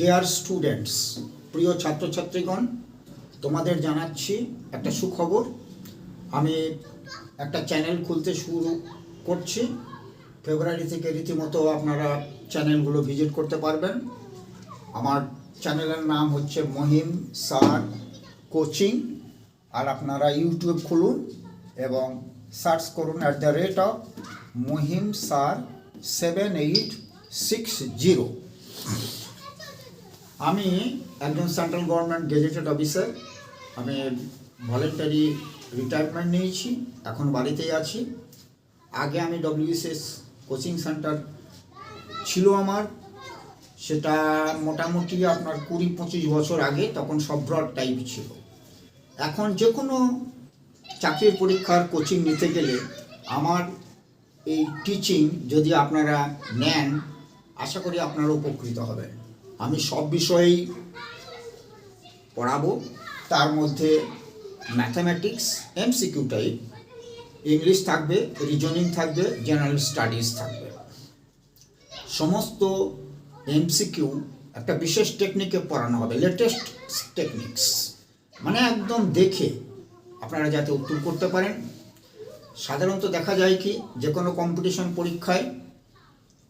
Dear students প্রিয় ছাত্রছাত্রীগণ, তোমাদের জানাচ্ছি একটা সুখবর। আমি একটা চ্যানেল খুলতে শুরু করছি। ফেব্রুয়ারি থেকে রীতিমতো আপনারা চ্যানেলগুলো ভিজিট করতে পারবেন। আমার চ্যানেলের নাম হচ্ছে মহিম স্যার কোচিং। আর আপনারা ইউটিউব খুলুন এবং সার্চ করুন at the rate of Mahim sir seven eight six zero আমি একজন সেন্ট্রাল গভর্নমেন্ট গেজেটেড অফিসার। আমি ভলেন্টারি রিটায়ারমেন্ট নিয়েছি, এখন বাড়িতেই আছি। আগে আমি ডব্লিউএসএস কোচিং সেন্টার ছিল আমার। সেটা মোটামুটি আপনার কুড়ি পঁচিশ বছর আগে, তখন সব ব্রড টাইপ ছিল। এখন যে কোনো চাকরির পরীক্ষার কোচিং নিতে গেলে আমার এই টিচিং যদি আপনারা নেন, আশা করি আপনারা উপকৃত হবেন। আমি সব বিষয়েই পড়াবো। তার মধ্যে ম্যাথামেটিক্স এমসিকিউ টাইপ ইংলিশ থাকবে রিজনিং থাকবে জেনারেল স্টাডিজ থাকবে। সমস্ত এমসিকিউ একটা বিশেষ টেকনিকে পড়ানো হবে লেটেস্ট টেকনিক্স মানে একদম দেখে আপনারা যাতে উত্তর করতে পারেন। সাধারণত দেখা যায় কি, যে কোনো কম্পিটিশন পরীক্ষায়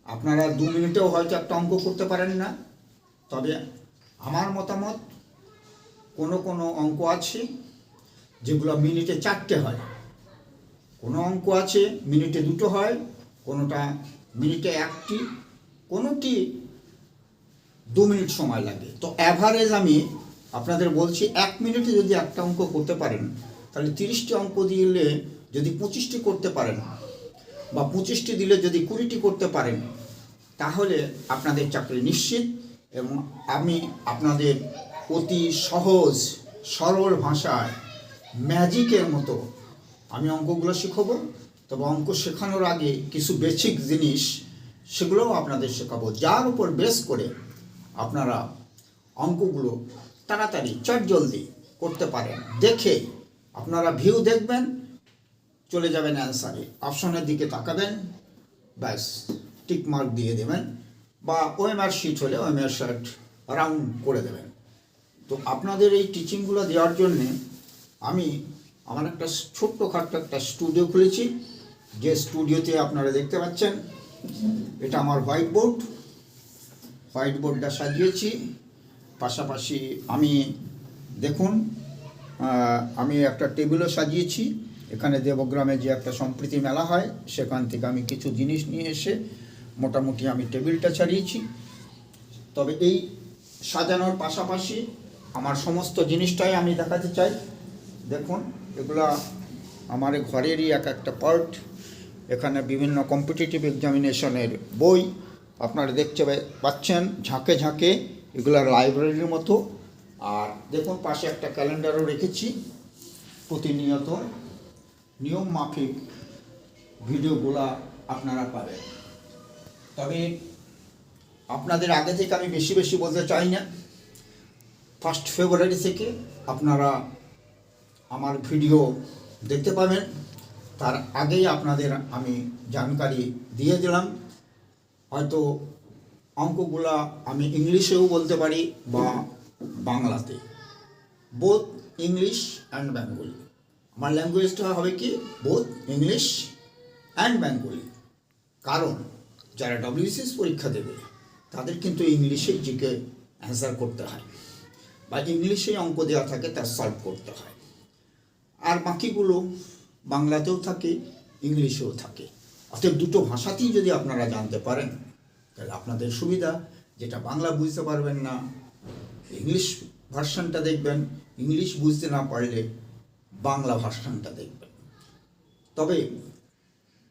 আপনারা দু মিনিটেও হয়তো একটা অঙ্ক করতে পারেন না। তবে আমার মতামত, কোনো কোনো অঙ্ক আছে যেগুলো মিনিটে চারটে হয়। কোনো অঙ্ক আছে মিনিটে দুটো হয়, কোনোটা মিনিটে একটি, কোনোটি দু মিনিট সময় লাগে। তো অ্যাভারেজ আমি আপনাদের বলছি, এক মিনিটে যদি একটা অঙ্ক করতে পারেন, তাহলে তিরিশটি অঙ্ক দিলে যদি পঁচিশটি করতে পারেন বা পঁচিশটি দিলে যদি কুড়িটি করতে পারেন, তাহলে আপনাদের চাকরি নিশ্চিত। এবং আমি আপনাদের অতি সহজ, সরল ভাষায় ম্যাজিকের মতো আমি অঙ্কগুলো শেখাবো। তবে অঙ্ক শেখানোর আগে কিছু বেসিক জিনিস সেগুলোও আপনাদের শেখাবো, যার উপর বেস করে আপনারা অঙ্কগুলো তাড়াতাড়ি, চট জলদি করতে পারেন। দেখে আপনারা ভিউ দেখবেন, চলে যাবেন অ্যান্সারে অপশনের দিকে তাকাবেন, ব্যাস টিক মার্ক দিয়ে দেবেন। বা ওএমআর শিট হলে ওএমআর শার্ট রাউন্ড করে দেবেন। তো আপনাদের এই টিচিংগুলো দেওয়ার জন্যে আমি আমার একটা ছোট্ট খাট্ট একটা স্টুডিও খুলেছি। যে স্টুডিওতে আপনারা দেখতে পাচ্ছেন, এটা আমার হোয়াইট বোর্ড হোয়াইট বোর্ডটা সাজিয়েছি। পাশাপাশি আমি দেখুন আমি একটা টেবিলও সাজিয়েছি। এখানে দেবগ্রামে যে একটা সম্প্রীতি মেলা হয়, সেখান থেকে আমি কিছু জিনিস নিয়ে এসে মোটামুটি আমি টেবিলটা ছাড়িয়েছি। তবে এই সাজানোর পাশাপাশি আমার সমস্ত জিনিসটাই আমি দেখাতে চাই। দেখুন, এগুলা আমার ঘরেরই এক একটা পার্ট এখানে বিভিন্ন কম্পিটিটিভ এক্সামিনেশনের বই আপনারা দেখতে পাচ্ছেন, ঝাঁকে ঝাঁকে এগুলো লাইব্রেরির মতো। আর দেখুন, পাশে একটা ক্যালেন্ডারও রেখেছি। প্রতিনিয়ত নিয়ম মাফিক ভিডিওগুলা আপনারা পাবেন। তবে আপনাদের আগে থেকে আমি বেশি বেশি বলতে চাই না। ফার্স্ট ফেব্রুয়ারি থেকে আপনারা আমার ভিডিও দেখতে পাবেন। তার আগেই আপনাদের আমি জানকারি দিয়ে দিলাম। হয়তো অঙ্কগুলা আমি ইংলিশেও বলতে পারি বা বাংলাতে। বোথ ইংলিশ অ্যান্ড বেঙ্গলি আমার ল্যাঙ্গুয়েজটা হবে কি? বোথ ইংলিশ অ্যান্ড বেঙ্গলি কারণ যারা ডব্লিউসিএস পরীক্ষা দেবে, তাদের কিন্তু ইংলিশেই জিকে অ্যান্সার করতে হয় বা ইংলিশেই অঙ্ক দেওয়া থাকে তার সলভ করতে হয়। আর বাকিগুলো বাংলাতেও থাকে, ইংলিশেও থাকে। অতএব দুটো ভাষাতেই যদি আপনারা জানতে পারেন, তাহলে আপনাদের সুবিধা, যেটা বাংলা বুঝতে পারবেন না, ইংলিশ ভার্সানটা দেখবেন, ইংলিশ বুঝতে না পারলে বাংলা ভার্সানটা দেখবেন। তবে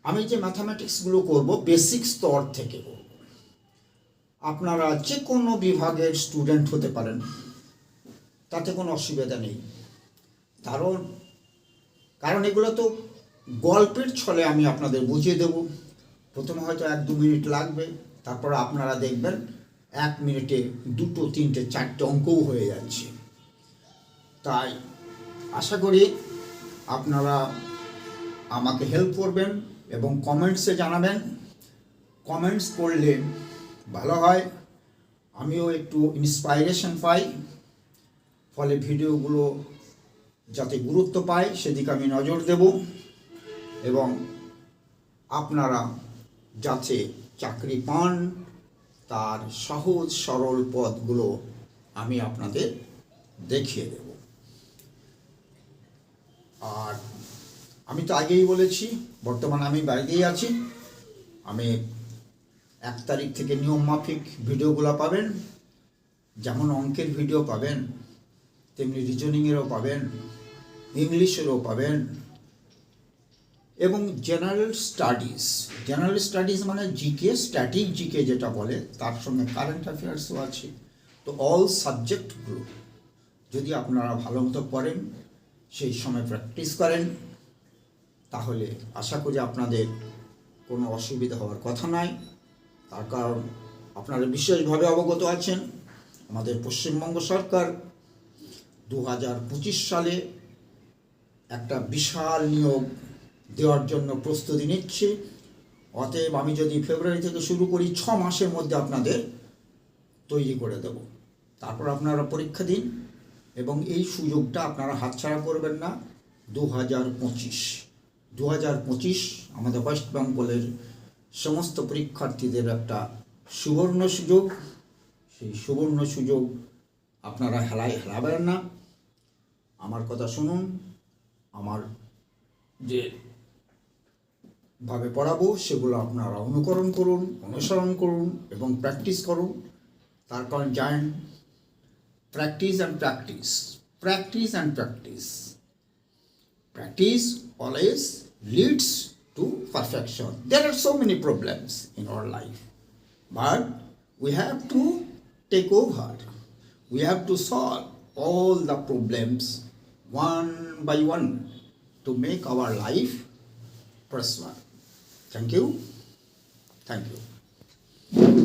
আমি যে ম্যাথামেটিক্সগুলো করব বেসিক স্তর থেকে করব। আপনারা যে কোনো বিভাগের স্টুডেন্ট হতে পারেন, তাতে কোনো অসুবিধা নেই। কারণ কারণ এগুলো তো গল্পের ছলে আমি আপনাদের বুঝিয়ে দেব। প্রথমে হয়তো এক দু মিনিট লাগবে, তারপর আপনারা দেখবেন এক মিনিটে দুটো, তিনটে, চারটে অঙ্কও হয়ে যাচ্ছে। তাই আশা করি আপনারা আমাকে হেল্প করবেন। এবং কমেন্টসে জানাবেন। কমেন্টস করলে ভালো হয়। আমিও একটু ইন্সপাইরেশন পাই। ফলে ভিডিওগুলো যাতে গুরুত্ব পায়, সেদিকে আমি নজর দেব। এবং আপনারা যাতে চাকরি পান, তার সহজ, সরল পথগুলো আমি আপনাদের দেখিয়ে দেব। আর আমি তো আগেই বলেছি, বর্তমানে আমি বাড়িতেই আছি। আমি এক তারিখ থেকে নিয়ম মাফিক ভিডিওগুলো পাবেন। যেমন অঙ্কের ভিডিও পাবেন, তেমনি রিজনিংয়েরও পাবেন, ইংলিশেরও পাবেন। এবং জেনারেল স্টাডিজ জেনারেল স্টাডিজ মানে জিকে, স্ট্যাটিক জিকে যেটা বলে, তার সঙ্গে কারেন্ট অ্যাফেয়ার্সও আছে। তো অল সাবজেক্টগুলো যদি আপনারা ভালো মতো পড়েন, সেই সময় প্র্যাকটিস করেন। তাহলে আশা করি আপনাদের কোনো অসুবিধা হওয়ার কথা নয় তার কারণ আপনারা বিশেষভাবে অবগত আছেন, আমাদের পশ্চিমবঙ্গ সরকার দু হাজার পঁচিশ সালে একটা বিশাল নিয়োগ দেওয়ার জন্য প্রস্তুতি নিচ্ছে। অতএব আমি যদি ফেব্রুয়ারি থেকে শুরু করি, ছ মাসের মধ্যে আপনাদের তৈরি করে দেব। তারপর আপনারা পরীক্ষা দিন এবং এই সুযোগটা আপনারা হাতছাড়া করবেন না। দু হাজার পঁচিশ দু হাজার পঁচিশ আমাদের ওয়েস্ট বেঙ্গলের সমস্ত পরীক্ষার্থীদের একটা সুবর্ণ সুযোগ। সেই সুবর্ণ সুযোগ আপনারা হেলায় হেলাবেন না। আমার কথা শুনুন, আমার যে ভাবে পড়াবো সেগুলো আপনারা অনুকরণ করুন, অনুসরণ করুন এবং প্র্যাকটিস করুন। তার কারণ জানেন, practice and practice practice and practice. Practice always leads to perfection. There are so many problems in our life, but we have to take over. We have to solve all the problems one by one to make our life prosper. Thank you. Thank you.